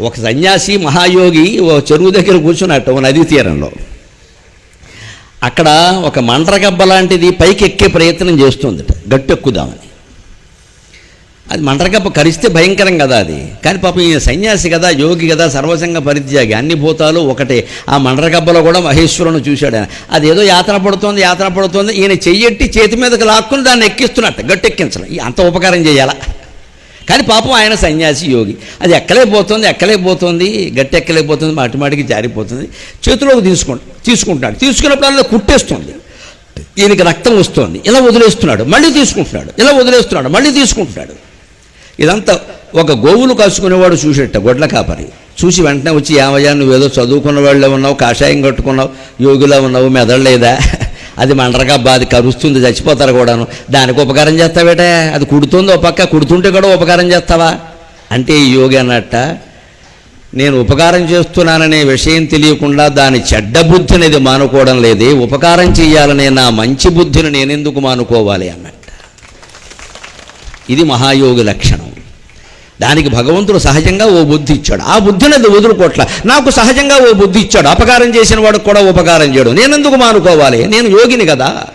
ఒక సన్యాసి మహాయోగి ఓ చెరువు దగ్గర కూర్చున్నట్టు ఓ నదీ తీరంలో అక్కడ ఒక మండ్రగబ్బ లాంటిది పైకి ఎక్కే ప్రయత్నం చేస్తుంది గట్టెక్కుదామని. అది మండ్రగబ్బ కరిస్తే భయంకరం కదా అది. కానీ పాపం ఈయన సన్యాసి కదా యోగి కదా సర్వసంగ పరిత్యాగి. అన్ని భూతాలు ఒకటే. ఆ మండ్రగబ్బలో కూడా మహేశ్వరుని చూశాడు ఆయన. అదేదో యాతన పడుతోంది యాతన పడుతోంది. ఈయన చెయ్యెట్టి చేతి మీదకి లాక్కుని దాన్ని ఎక్కిస్తున్నట్టు గట్టెక్కించడం. అంత ఉపకారం చేయాలా? కానీ పాపం ఆయన సన్యాసి యోగి. అది ఎక్కలేకపోతుంది ఎక్కలేకపోతుంది గట్టి ఎక్కలేకపోతుంది మాటిమాటికి జారిపోతుంది. చేతిలోకి తీసుకుంటు తీసుకుంటున్నాడు. తీసుకున్నప్పుడు అలా కుట్టేస్తుంది. ఈయనకి రక్తం వస్తుంది. ఇలా వదిలేస్తున్నాడు. మళ్ళీ తీసుకుంటున్నాడు. ఇలా వదిలేస్తున్నాడు. మళ్ళీ తీసుకుంటున్నాడు. ఇదంతా ఒక గోవులు కాసుకునేవాడు చూసేట గొడ్ల కాపరి. చూసి వెంటనే వచ్చి ఏమయ్యా నువ్వేదో చదువుకున్న వాళ్ళే ఉన్నావు కాషాయం కట్టుకున్నావు యోగిలా ఉన్నావు మెదడలేదా అది మండరగా బాది కరుస్తుంది చచ్చిపోతారు కూడాను. దానికి ఉపకారం చేస్తావేట? అది కుడుతుంది ఒక పక్క కుడుతుంటే కూడా ఉపకారం చేస్తావా? అంటే ఈ యోగి అన్నట్ట నేను ఉపకారం చేస్తున్నాననే విషయం తెలియకుండా దాని చెడ్డ బుద్ధి అనేది మానుకోవడం లేదే ఉపకారం చేయాలనే నా మంచి బుద్ధిని నేనెందుకు మానుకోవాలి అన్నట్ట. ఇది మహాయోగి లక్షణం. దానికి భగవంతుడు సహజంగా ఓ బుద్ధి ఇచ్చాడు. ఆ బుద్ధిని అది వదులుకోట్ల. నాకు సహజంగా ఓ బుద్ధి ఇచ్చాడు. అపకారం చేసిన వాడికి కూడా ఉపకారం చేయడు. నేనెందుకు మానుకోవాలి? నేను యోగిని కదా.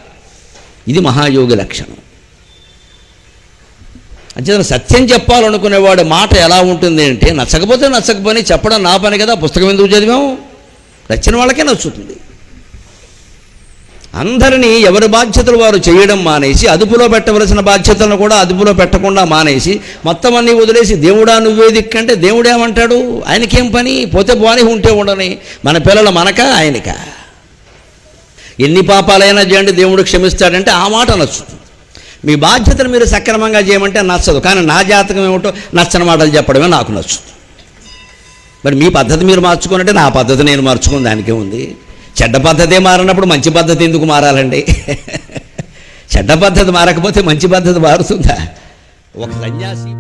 ఇది మహాయోగి లక్షణం. అంచేత సత్యం చెప్పాలనుకునేవాడి మాట ఎలా ఉంటుంది అంటే నచ్చకపోతే నచ్చకపోని చెప్పడం నా పని కదా పుస్తకం ఎందుకు చదివాము నచ్చిన వాళ్ళకే నచ్చుతుంది. అందరినీ ఎవరి బాధ్యతలు వారు చేయడం మానేసి అదుపులో పెట్టవలసిన బాధ్యతలను కూడా అదుపులో పెట్టకుండా మానేసి మొత్తం అన్నీ వదిలేసి దేవుడా నువ్వే దిక్కంటే దేవుడేమంటాడు ఆయనకేం పని? పోతే పోని ఉంటే ఉండని. మన పిల్లలు మనక? ఆయనక? ఎన్ని పాపాలైనా చేయండి దేవుడు క్షమిస్తాడంటే ఆ మాట నచ్చుతుంది. మీ బాధ్యతను మీరు సక్రమంగా చేయమంటే నచ్చదు. కానీ నా జాతకం ఏమిటో నచ్చని మాటలు చెప్పడమే నాకు నచ్చుతుంది. మరి మీ పద్ధతి మీరు మార్చుకున్నట్టే నా పద్ధతి నేను మార్చుకుని దానికే ఉంది. చెడ్డ పద్ధతే మారినప్పుడు మంచి పద్ధతి ఎందుకు మారాలండి? చెడ్డ పద్ధతి మారకపోతే మంచి పద్ధతి మారుతుందా? ఒక సన్యాసి